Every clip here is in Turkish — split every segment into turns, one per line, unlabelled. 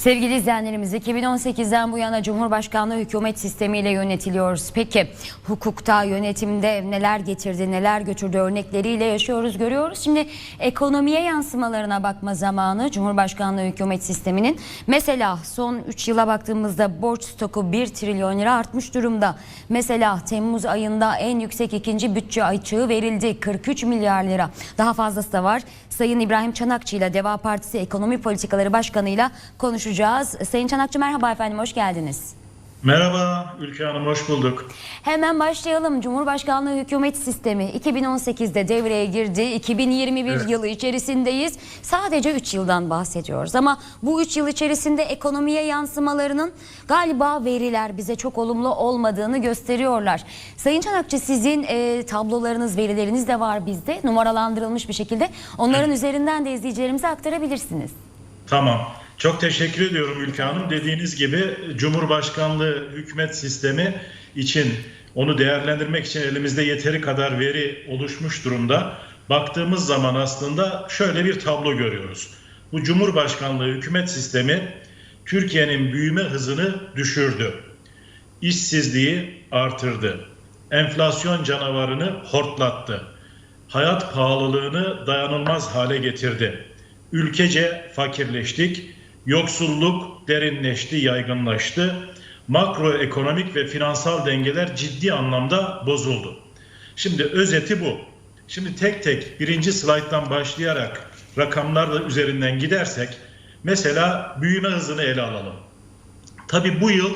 Sevgili izleyenlerimiz 2018'den bu yana Cumhurbaşkanlığı hükümet sistemiyle yönetiliyoruz. Peki hukukta, yönetimde neler getirdi, neler götürdü örnekleriyle yaşıyoruz, görüyoruz. Şimdi ekonomiye yansımalarına bakma zamanı Cumhurbaşkanlığı hükümet sisteminin. Mesela son 3 yıla baktığımızda borç stoku 1 trilyon lira artmış durumda. Mesela Temmuz ayında en yüksek ikinci bütçe açığı verildi 43 milyar lira. Daha fazlası da var. Sayın İbrahim Çanakçı ile Deva Partisi Ekonomi Politikaları Başkanı'yla konuşacağız. Sayın Çanakçı merhaba efendim hoş geldiniz.
Merhaba Ülke Hanım, hoş bulduk.
Hemen başlayalım. Cumhurbaşkanlığı hükümet sistemi 2018'de devreye girdi. 2021
Evet.
yılı içerisindeyiz. Sadece 3 yıldan bahsediyoruz ama bu 3 yıl içerisinde ekonomiye yansımalarının galiba veriler bize çok olumlu olmadığını gösteriyorlar. Sayın Çanakçı sizin e, tablolarınız, verileriniz de var bizde numaralandırılmış bir şekilde. Onların üzerinden de izleyicilerimize aktarabilirsiniz.
Tamam. Çok teşekkür ediyorum Ülke Hanım. Dediğiniz gibi Cumhurbaşkanlığı hükümet sistemi için onu değerlendirmek için elimizde yeteri kadar veri oluşmuş durumda. Baktığımız zaman aslında şöyle bir tablo görüyoruz. Bu Cumhurbaşkanlığı hükümet sistemi Türkiye'nin büyüme hızını düşürdü. İşsizliği artırdı. Enflasyon canavarını hortlattı. Hayat pahalılığını dayanılmaz hale getirdi. Ülkece fakirleştik, yoksulluk derinleşti, yaygınlaştı. Makroekonomik ve finansal dengeler ciddi anlamda bozuldu. Şimdi özeti bu. Şimdi tek tek birinci slayttan başlayarak rakamlarla üzerinden gidersek mesela büyüme hızını ele alalım. Tabii bu yıl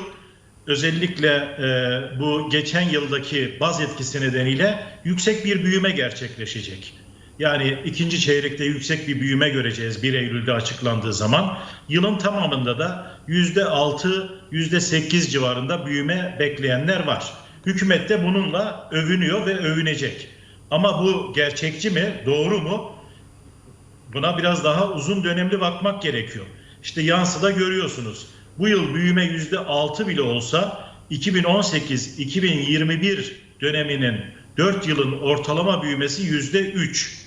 özellikle e, bu geçen yıldaki baz etkisi nedeniyle yüksek bir büyüme gerçekleşecek. Yani ikinci çeyrekte yüksek bir büyüme göreceğiz 1 Eylül'de açıklandığı zaman. Yılın tamamında da %6, %8 civarında büyüme bekleyenler var. Hükümet de bununla övünüyor ve övünecek. Ama bu gerçekçi mi, doğru mu? Buna biraz daha uzun dönemli bakmak gerekiyor. İşte yansıda görüyorsunuz. Bu yıl büyüme yüzde altı bile olsa 2018-2021 döneminin 4 yılın ortalama büyümesi yüzde 3.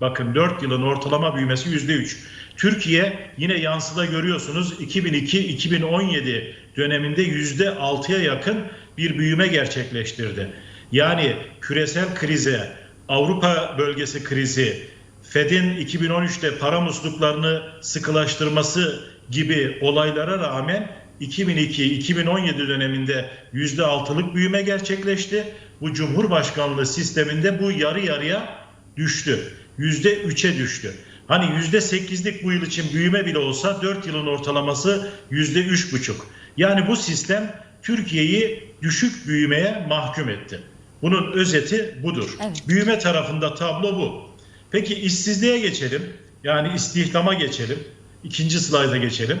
Bakın 4 yılın ortalama büyümesi yüzde 3. Türkiye yine yansıda görüyorsunuz 2002-2017 döneminde yüzde 6'ya yakın bir büyüme gerçekleştirdi. Yani küresel krize, Avrupa bölgesi krizi, Fed'in 2013'te para musluklarını sıkılaştırması gibi olaylara rağmen 2002-2017 döneminde %6'lık büyüme gerçekleşti. Bu Cumhurbaşkanlığı sisteminde bu yarı yarıya düştü. %3'e düştü. Hani %8'lik bu yıl için büyüme bile olsa 4 yılın ortalaması %3,5. Yani bu sistem Türkiye'yi düşük büyümeye mahkum etti. Bunun özeti budur.
Evet.
Büyüme tarafında tablo bu. Peki işsizliğe geçelim. Yani istihdama geçelim. İkinci slayda geçelim.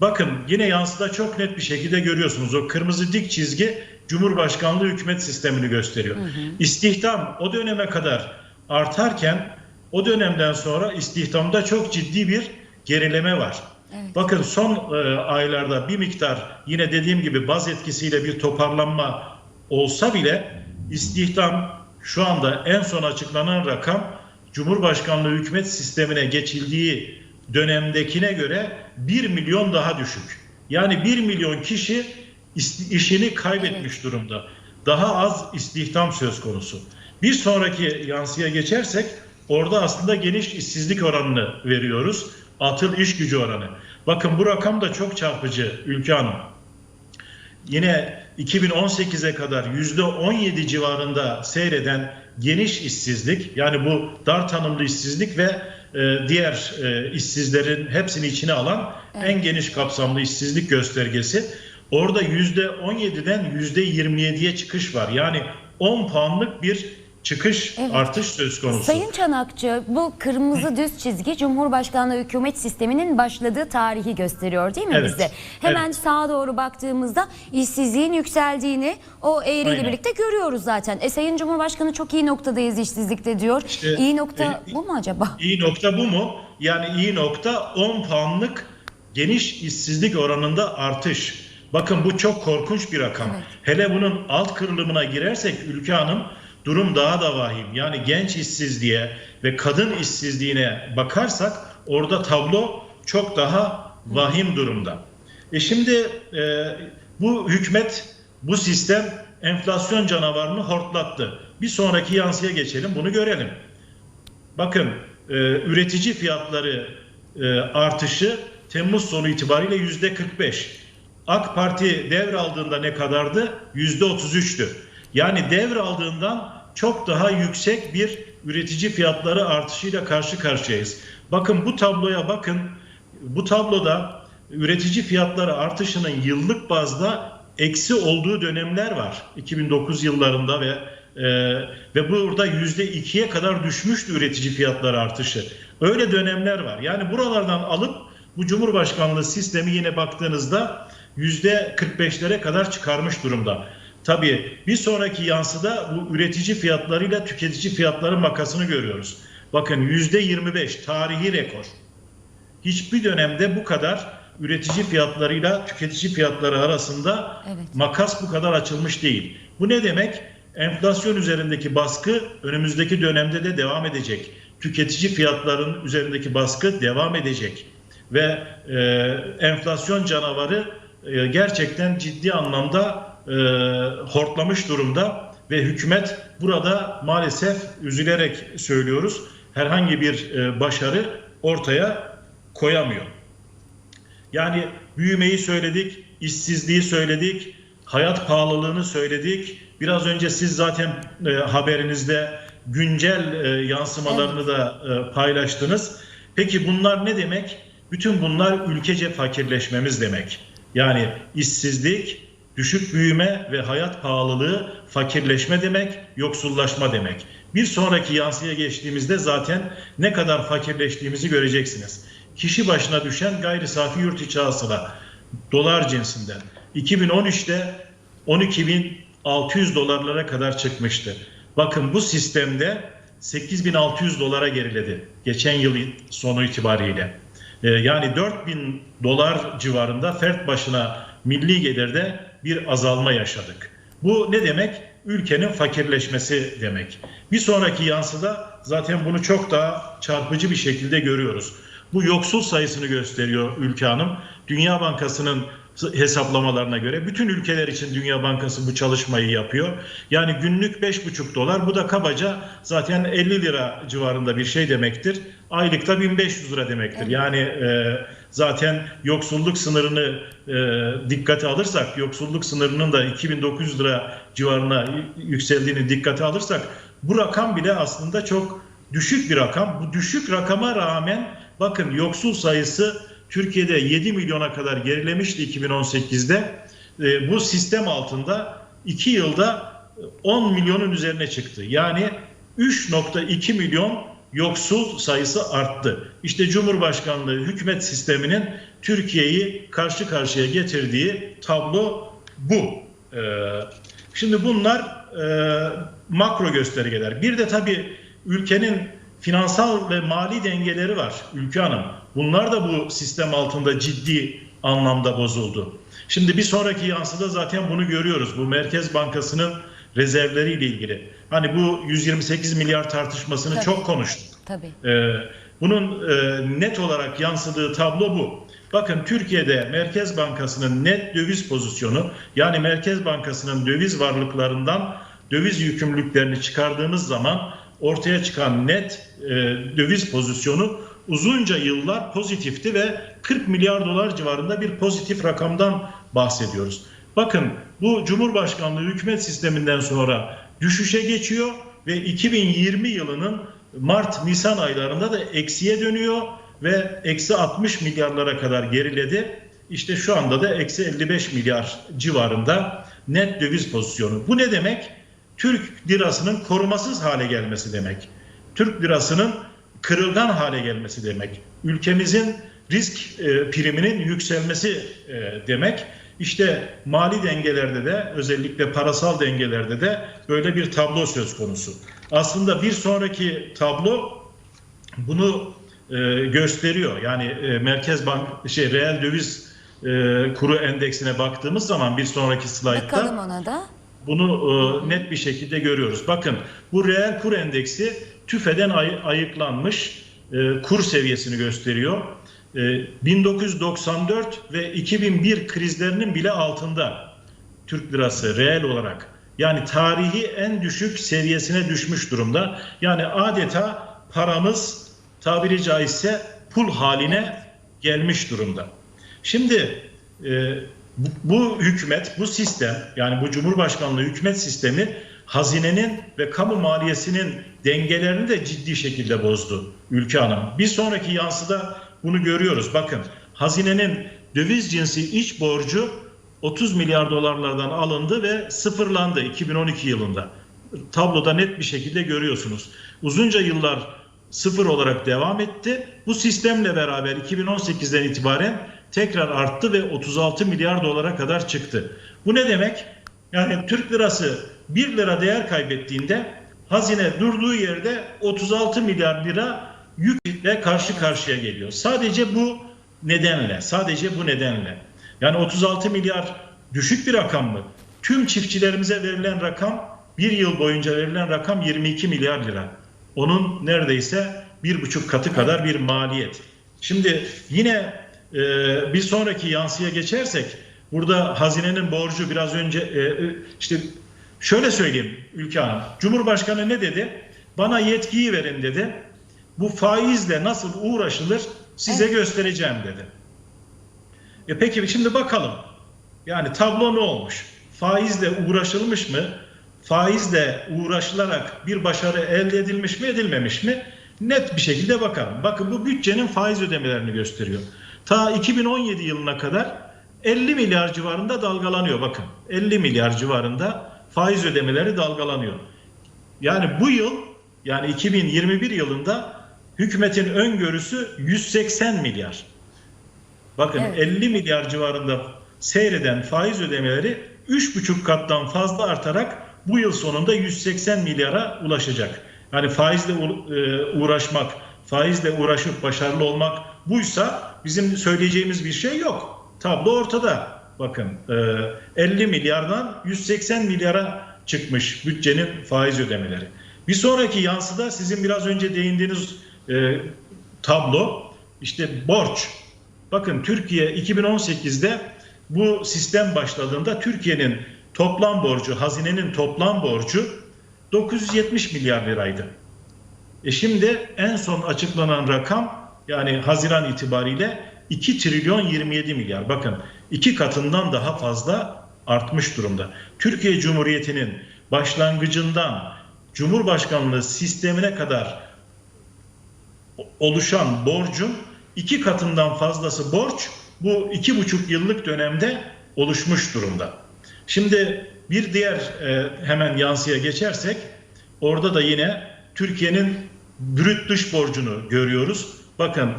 Bakın yine yansıda çok net bir şekilde görüyorsunuz. O kırmızı dik çizgi Cumhurbaşkanlığı hükümet sistemini gösteriyor. İstihdam o döneme kadar artarken o dönemden sonra istihdamda çok ciddi bir gerileme var.
Evet.
Bakın son e, aylarda bir miktar yine dediğim gibi baz etkisiyle bir toparlanma olsa bile istihdam şu anda en son açıklanan rakam Cumhurbaşkanlığı hükümet sistemine geçildiği dönemdekine göre 1 milyon daha düşük. Yani 1 milyon kişi işini kaybetmiş durumda. Daha az istihdam söz konusu. Bir sonraki yansıya geçersek orada aslında geniş işsizlik oranını veriyoruz. Atıl iş gücü oranı. Bakın bu rakam da çok çarpıcı Ülke Hanım yine 2018'e kadar %17 civarında seyreden geniş işsizlik yani bu dar tanımlı işsizlik ve e, diğer e, işsizlerin hepsini içine alan en geniş kapsamlı işsizlik göstergesi. Orada %17'den %27'ye çıkış var. Yani 10 puanlık bir çıkış
Evet.
artış söz konusu.
Sayın Çanakçı bu kırmızı düz çizgi Cumhurbaşkanlığı hükümet sisteminin başladığı tarihi gösteriyor değil mi
Evet,
bizde? Hemen
evet.
sağa doğru baktığımızda işsizliğin yükseldiğini o eğriyle
Aynen.
birlikte görüyoruz zaten. E Sayın Cumhurbaşkanı çok iyi noktadayız işsizlikte diyor.
İşte,
iyi nokta
e,
bu mu acaba?
İyi nokta bu mu? Yani iyi nokta 10 puanlık geniş işsizlik oranında artış. Bakın bu çok korkunç bir rakam.
Evet.
Hele bunun alt kırılımına girersek Ülke Hanım durum daha da vahim. Yani genç işsizliğe ve kadın işsizliğine bakarsak orada tablo çok daha vahim durumda. E şimdi e, bu hükümet, bu sistem enflasyon canavarını hortlattı. Bir sonraki yansıya geçelim, bunu görelim. Bakın e, üretici fiyatları e, artışı Temmuz sonu itibariyle yüzde 45. AK Parti devraldığında ne kadardı? Yüzde 33'tü. Yani devraldığından çok daha yüksek bir üretici fiyatları artışıyla karşı karşıyayız. Bakın bu tabloya bakın. Bu tabloda üretici fiyatları artışının yıllık bazda eksi olduğu dönemler var. 2009 yıllarında ve e, ve burada yüzde ikiye kadar düşmüştü üretici fiyatları artışı. Öyle dönemler var. Yani buralardan alıp bu Cumhurbaşkanlığı sistemi yine baktığınızda yüzde 45'lere kadar çıkarmış durumda. Tabii bir sonraki yansıda bu üretici fiyatlarıyla tüketici fiyatları makasını görüyoruz. Bakın yüzde 25 tarihi rekor. Hiçbir dönemde bu kadar üretici fiyatlarıyla tüketici fiyatları arasında
Evet.
makas bu kadar açılmış değil. Bu ne demek? Enflasyon üzerindeki baskı önümüzdeki dönemde de devam edecek. Tüketici fiyatların üzerindeki baskı devam edecek. Ve e, enflasyon canavarı e, gerçekten ciddi anlamda e, hortlamış durumda ve hükümet burada maalesef üzülerek söylüyoruz herhangi bir e, başarı ortaya koyamıyor. Yani büyümeyi söyledik, işsizliği söyledik, hayat pahalılığını söyledik. Biraz önce siz zaten e, haberinizde güncel e, yansımalarını da e, paylaştınız. Peki bunlar ne demek? Bütün bunlar ülkece fakirleşmemiz demek. Yani işsizlik, düşük büyüme ve hayat pahalılığı fakirleşme demek, yoksullaşma demek. Bir sonraki yansıya geçtiğimizde zaten ne kadar fakirleştiğimizi göreceksiniz. Kişi başına düşen gayri safi yurt içi hasıla dolar cinsinden 2013'te 12.600 dolarlara kadar çıkmıştı. Bakın bu sistemde 8.600 dolara geriledi geçen yıl sonu itibariyle. Ee, yani 4000 dolar civarında fert başına milli gelirde bir azalma yaşadık. Bu ne demek? Ülkenin fakirleşmesi demek. Bir sonraki yansıda zaten bunu çok daha çarpıcı bir şekilde görüyoruz. Bu yoksul sayısını gösteriyor Ülke Hanım. Dünya Bankası'nın hesaplamalarına göre bütün ülkeler için Dünya Bankası bu çalışmayı yapıyor. Yani günlük 5,5 dolar bu da kabaca zaten 50 lira civarında bir şey demektir. Aylıkta 1500 lira demektir. Yani e, zaten yoksulluk sınırını e, dikkate alırsak yoksulluk sınırının da 2900 lira civarına yükseldiğini dikkate alırsak bu rakam bile aslında çok düşük bir rakam. Bu düşük rakama rağmen bakın yoksul sayısı Türkiye'de 7 milyona kadar gerilemişti 2018'de. E, bu sistem altında 2 yılda 10 milyonun üzerine çıktı. Yani 3.2 milyon yoksul sayısı arttı. İşte Cumhurbaşkanlığı hükümet sisteminin Türkiye'yi karşı karşıya getirdiği tablo bu. E, şimdi bunlar e, makro göstergeler. Bir de tabii ülkenin finansal ve mali dengeleri var Ülke Hanım. Bunlar da bu sistem altında ciddi anlamda bozuldu. Şimdi bir sonraki yansıda zaten bunu görüyoruz. Bu Merkez Bankası'nın rezervleriyle ilgili. Hani bu 128 milyar tartışmasını
Tabii.
çok konuştuk.
Tabii.
Ee, bunun e, net olarak yansıdığı tablo bu. Bakın Türkiye'de Merkez Bankası'nın net döviz pozisyonu yani Merkez Bankası'nın döviz varlıklarından döviz yükümlülüklerini çıkardığımız zaman ortaya çıkan net e, döviz pozisyonu uzunca yıllar pozitifti ve 40 milyar dolar civarında bir pozitif rakamdan bahsediyoruz. Bakın bu Cumhurbaşkanlığı hükümet sisteminden sonra düşüşe geçiyor ve 2020 yılının Mart-Nisan aylarında da eksiye dönüyor ve eksi 60 milyarlara kadar geriledi. İşte şu anda da eksi 55 milyar civarında net döviz pozisyonu. Bu ne demek? Türk lirasının korumasız hale gelmesi demek. Türk lirasının kırılgan hale gelmesi demek. Ülkemizin risk e, priminin yükselmesi e, demek. İşte mali dengelerde de özellikle parasal dengelerde de böyle bir tablo söz konusu. Aslında bir sonraki tablo bunu e, gösteriyor. Yani e, Merkez Bank şey reel döviz e, kuru endeksine baktığımız zaman bir sonraki slaytta
Bakalım ona da.
Bunu e, net bir şekilde görüyoruz. Bakın bu reel kur endeksi TÜFE'den ay- ayıklanmış e, kur seviyesini gösteriyor. e, 1994 ve 2001 krizlerinin bile altında Türk lirası reel olarak. Yani tarihi en düşük seviyesine düşmüş durumda. Yani adeta paramız tabiri caizse pul haline gelmiş durumda. Şimdi e, bu, hükümet, bu sistem yani bu Cumhurbaşkanlığı hükümet sistemi hazinenin ve kamu maliyesinin dengelerini de ciddi şekilde bozdu Ülke Hanım. Bir sonraki yansıda bunu görüyoruz. Bakın hazinenin döviz cinsi iç borcu 30 milyar dolarlardan alındı ve sıfırlandı 2012 yılında. Tabloda net bir şekilde görüyorsunuz. Uzunca yıllar sıfır olarak devam etti. Bu sistemle beraber 2018'den itibaren tekrar arttı ve 36 milyar dolara kadar çıktı. Bu ne demek? Yani Türk lirası 1 lira değer kaybettiğinde hazine durduğu yerde 36 milyar lira yükle karşı karşıya geliyor. Sadece bu nedenle, sadece bu nedenle. Yani 36 milyar düşük bir rakam mı? Tüm çiftçilerimize verilen rakam bir yıl boyunca verilen rakam 22 milyar lira. Onun neredeyse bir buçuk katı kadar bir maliyet. Şimdi yine e, bir sonraki yansıya geçersek burada hazinenin borcu biraz önce e, e, işte şöyle söyleyeyim Ülke Hanım. Cumhurbaşkanı ne dedi? Bana yetkiyi verin dedi. Bu faizle nasıl uğraşılır size göstereceğim dedi. E peki şimdi bakalım. Yani tablo ne olmuş? Faizle uğraşılmış mı? Faizle uğraşılarak bir başarı elde edilmiş mi edilmemiş mi? Net bir şekilde bakalım. Bakın bu bütçenin faiz ödemelerini gösteriyor. Ta 2017 yılına kadar 50 milyar civarında dalgalanıyor bakın. 50 milyar civarında faiz ödemeleri dalgalanıyor. Yani bu yıl yani 2021 yılında hükümetin öngörüsü 180 milyar. Bakın
Evet.
50 milyar civarında seyreden faiz ödemeleri 3,5 kattan fazla artarak bu yıl sonunda 180 milyara ulaşacak. Yani faizle e, uğraşmak, faizle uğraşıp başarılı olmak buysa bizim söyleyeceğimiz bir şey yok. Tablo ortada. Bakın e, 50 milyardan 180 milyara çıkmış bütçenin faiz ödemeleri. Bir sonraki yansıda sizin biraz önce değindiğiniz e, tablo işte borç. Bakın Türkiye 2018'de bu sistem başladığında Türkiye'nin toplam borcu, hazinenin toplam borcu 970 milyar liraydı. E şimdi en son açıklanan rakam yani Haziran itibariyle 2 trilyon 27 milyar. Bakın iki katından daha fazla artmış durumda. Türkiye Cumhuriyeti'nin başlangıcından Cumhurbaşkanlığı sistemine kadar oluşan borcun iki katından fazlası borç bu iki buçuk yıllık dönemde oluşmuş durumda. Şimdi bir diğer e, hemen yansıya geçersek orada da yine Türkiye'nin brüt dış borcunu görüyoruz. Bakın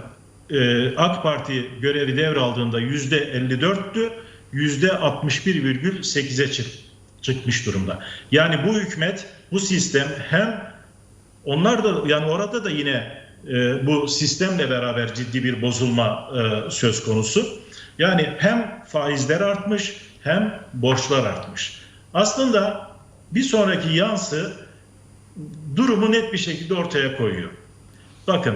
e, AK Parti görevi devraldığında yüzde 54'tü, yüzde 61,8'e çık, çıkmış durumda. Yani bu hükümet, bu sistem hem onlar da yani orada da yine e, bu sistemle beraber ciddi bir bozulma e, söz konusu. Yani hem faizler artmış hem borçlar artmış. Aslında bir sonraki yansı durumu net bir şekilde ortaya koyuyor. Bakın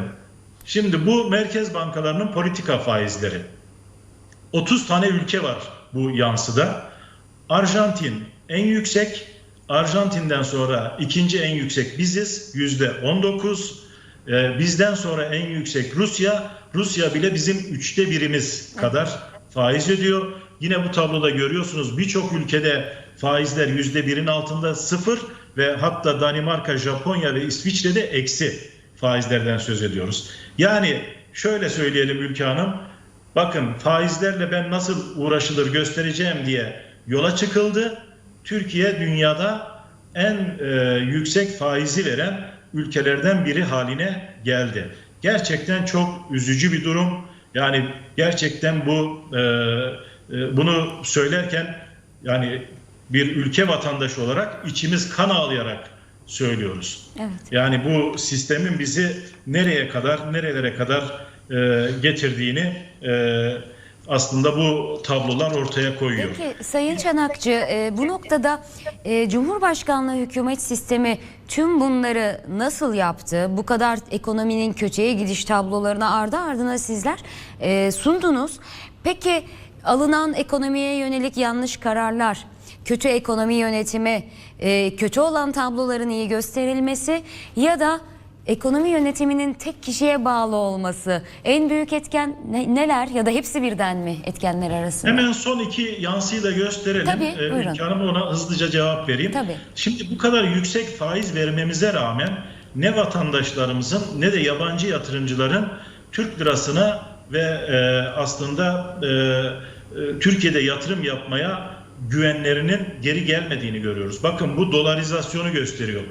şimdi bu merkez bankalarının politika faizleri. 30 tane ülke var bu yansıda. Arjantin en yüksek. Arjantin'den sonra ikinci en yüksek biziz. Yüzde 19. Ee, bizden sonra en yüksek Rusya. Rusya bile bizim üçte birimiz kadar faiz ödüyor. Yine bu tabloda görüyorsunuz birçok ülkede faizler yüzde birin altında sıfır ve hatta Danimarka, Japonya ve İsviçre'de eksi faizlerden söz ediyoruz. Yani şöyle söyleyelim Ülke Hanım. Bakın faizlerle ben nasıl uğraşılır göstereceğim diye yola çıkıldı. Türkiye dünyada en e, yüksek faizi veren ülkelerden biri haline geldi. Gerçekten çok üzücü bir durum. Yani gerçekten bu e, e, bunu söylerken yani bir ülke vatandaşı olarak içimiz kan ağlayarak söylüyoruz.
Evet.
Yani bu sistemin bizi nereye kadar, nerelere kadar e, getirdiğini e, aslında bu tablolar ortaya koyuyor.
Peki Sayın Çanakçı e, bu noktada e, Cumhurbaşkanlığı hükümet sistemi tüm bunları nasıl yaptı? Bu kadar ekonominin kötüye gidiş tablolarına ardı ardına sizler e, sundunuz. Peki alınan ekonomiye yönelik yanlış kararlar, kötü ekonomi yönetimi, e, kötü olan tabloların iyi gösterilmesi ya da ekonomi yönetiminin tek kişiye bağlı olması en büyük etken ne- neler ya da hepsi birden mi etkenler arasında?
Hemen son iki yansıyı da gösterelim.
Tabii,
Ee,
buyurun.
Ülke Hanım ona hızlıca cevap vereyim.
Tabii.
Şimdi bu kadar yüksek faiz vermemize rağmen ne vatandaşlarımızın ne de yabancı yatırımcıların Türk lirasına ve e, aslında e, e, Türkiye'de yatırım yapmaya güvenlerinin geri gelmediğini görüyoruz. Bakın bu dolarizasyonu gösteriyor.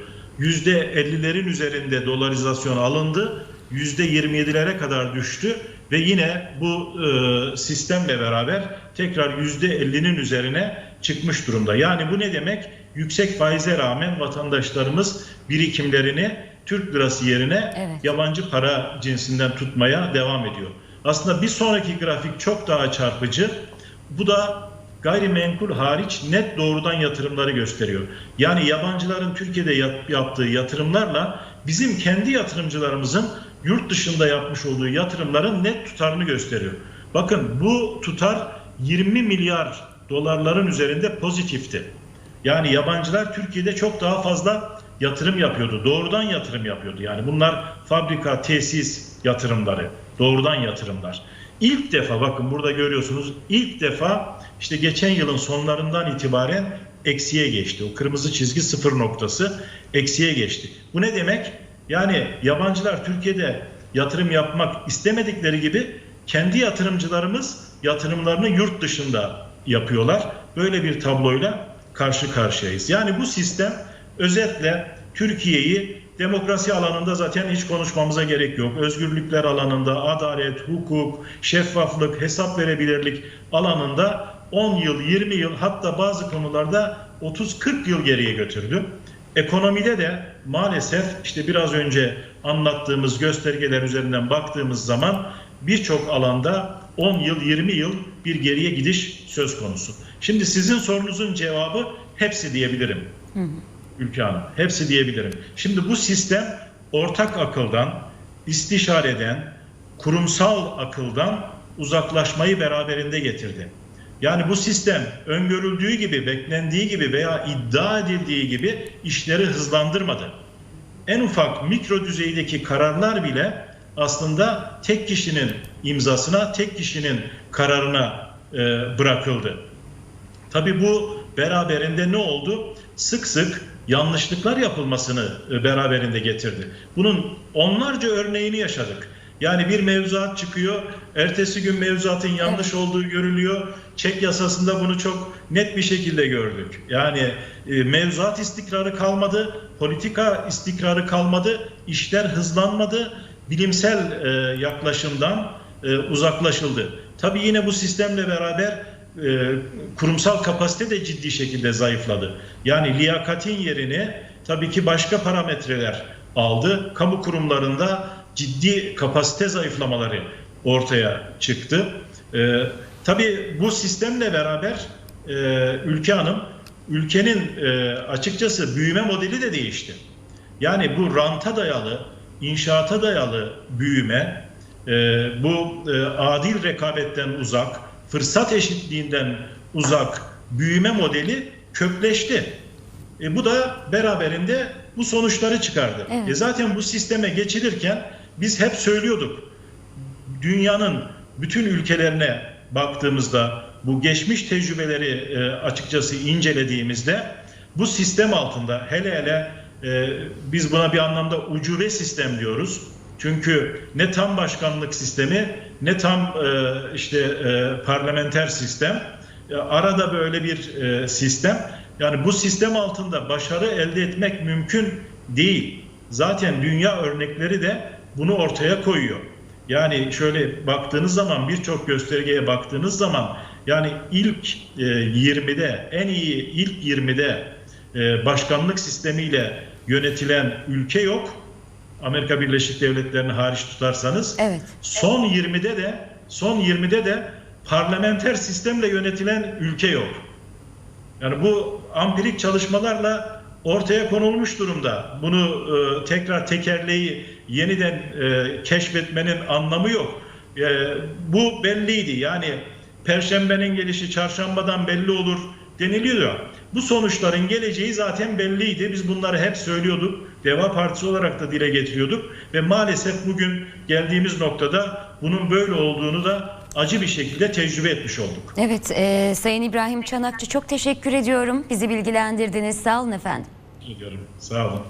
%50'lerin üzerinde dolarizasyon alındı. %27'lere kadar düştü ve yine bu e, sistemle beraber tekrar %50'nin üzerine çıkmış durumda. Yani bu ne demek? Yüksek faize rağmen vatandaşlarımız birikimlerini Türk lirası yerine
Evet.
yabancı para cinsinden tutmaya devam ediyor. Aslında bir sonraki grafik çok daha çarpıcı. Bu da gayrimenkul hariç net doğrudan yatırımları gösteriyor. Yani yabancıların Türkiye'de yap- yaptığı yatırımlarla bizim kendi yatırımcılarımızın yurt dışında yapmış olduğu yatırımların net tutarını gösteriyor. Bakın bu tutar 20 milyar dolarların üzerinde pozitifti. Yani yabancılar Türkiye'de çok daha fazla yatırım yapıyordu. Doğrudan yatırım yapıyordu. Yani bunlar fabrika, tesis yatırımları, doğrudan yatırımlar. İlk defa bakın burada görüyorsunuz ilk defa işte geçen yılın sonlarından itibaren eksiye geçti. O kırmızı çizgi sıfır noktası eksiye geçti. Bu ne demek? Yani yabancılar Türkiye'de yatırım yapmak istemedikleri gibi kendi yatırımcılarımız yatırımlarını yurt dışında yapıyorlar. Böyle bir tabloyla karşı karşıyayız. Yani bu sistem özetle Türkiye'yi demokrasi alanında zaten hiç konuşmamıza gerek yok. Özgürlükler alanında, adalet, hukuk, şeffaflık, hesap verebilirlik alanında 10 yıl, 20 yıl hatta bazı konularda 30-40 yıl geriye götürdü. Ekonomide de maalesef işte biraz önce anlattığımız göstergeler üzerinden baktığımız zaman birçok alanda 10 yıl 20 yıl bir geriye gidiş söz konusu. Şimdi sizin sorunuzun cevabı hepsi diyebilirim. Ülke Hanım hepsi diyebilirim. Şimdi bu sistem ortak akıldan, istişareden, kurumsal akıldan uzaklaşmayı beraberinde getirdi. Yani bu sistem öngörüldüğü gibi, beklendiği gibi veya iddia edildiği gibi işleri hızlandırmadı. En ufak mikro düzeydeki kararlar bile aslında tek kişinin imzasına, tek kişinin kararına e, bırakıldı. Tabii bu beraberinde ne oldu? Sık sık yanlışlıklar yapılmasını e, beraberinde getirdi. Bunun onlarca örneğini yaşadık. Yani bir mevzuat çıkıyor, ertesi gün mevzuatın yanlış olduğu görülüyor. Çek yasasında bunu çok net bir şekilde gördük. Yani e, mevzuat istikrarı kalmadı, politika istikrarı kalmadı, işler hızlanmadı, bilimsel e, yaklaşımdan e, uzaklaşıldı. Tabii yine bu sistemle beraber e, kurumsal kapasite de ciddi şekilde zayıfladı. Yani liyakatin yerini tabii ki başka parametreler aldı. Kamu kurumlarında ciddi kapasite zayıflamaları ortaya çıktı. E, tabii bu sistemle beraber e, ülke hanım ülkenin e, açıkçası büyüme modeli de değişti. Yani bu ranta dayalı, inşaata dayalı büyüme, e, bu e, adil rekabetten uzak, fırsat eşitliğinden uzak büyüme modeli kökleşti. E, bu da beraberinde bu sonuçları çıkardı.
Evet.
E, zaten bu sisteme geçilirken biz hep söylüyorduk. Dünyanın bütün ülkelerine baktığımızda bu geçmiş tecrübeleri e, açıkçası incelediğimizde bu sistem altında hele hele e, biz buna bir anlamda ucube sistem diyoruz. Çünkü ne tam başkanlık sistemi ne tam e, işte parlamenter sistem arada böyle bir sistem. Yani bu sistem altında başarı elde etmek mümkün değil. Zaten dünya örnekleri de bunu ortaya koyuyor. Yani şöyle baktığınız zaman birçok göstergeye baktığınız zaman yani ilk e, 20'de en iyi ilk 20'de e, başkanlık sistemiyle yönetilen ülke yok. Amerika Birleşik Devletleri'ni hariç tutarsanız.
Evet.
Son 20'de de son 20'de de parlamenter sistemle yönetilen ülke yok. Yani bu ampirik çalışmalarla ortaya konulmuş durumda. Bunu e, tekrar tekerleği yeniden e, keşfetmenin anlamı yok. E, bu belliydi. Yani perşembenin gelişi çarşambadan belli olur deniliyor. Bu sonuçların geleceği zaten belliydi. Biz bunları hep söylüyorduk. Deva Partisi olarak da dile getiriyorduk ve maalesef bugün geldiğimiz noktada bunun böyle olduğunu da acı bir şekilde tecrübe etmiş olduk.
Evet, e, Sayın İbrahim Çanakçı çok teşekkür ediyorum. Bizi bilgilendirdiniz. Sağ olun efendim.
Diyorum. Sağ olun.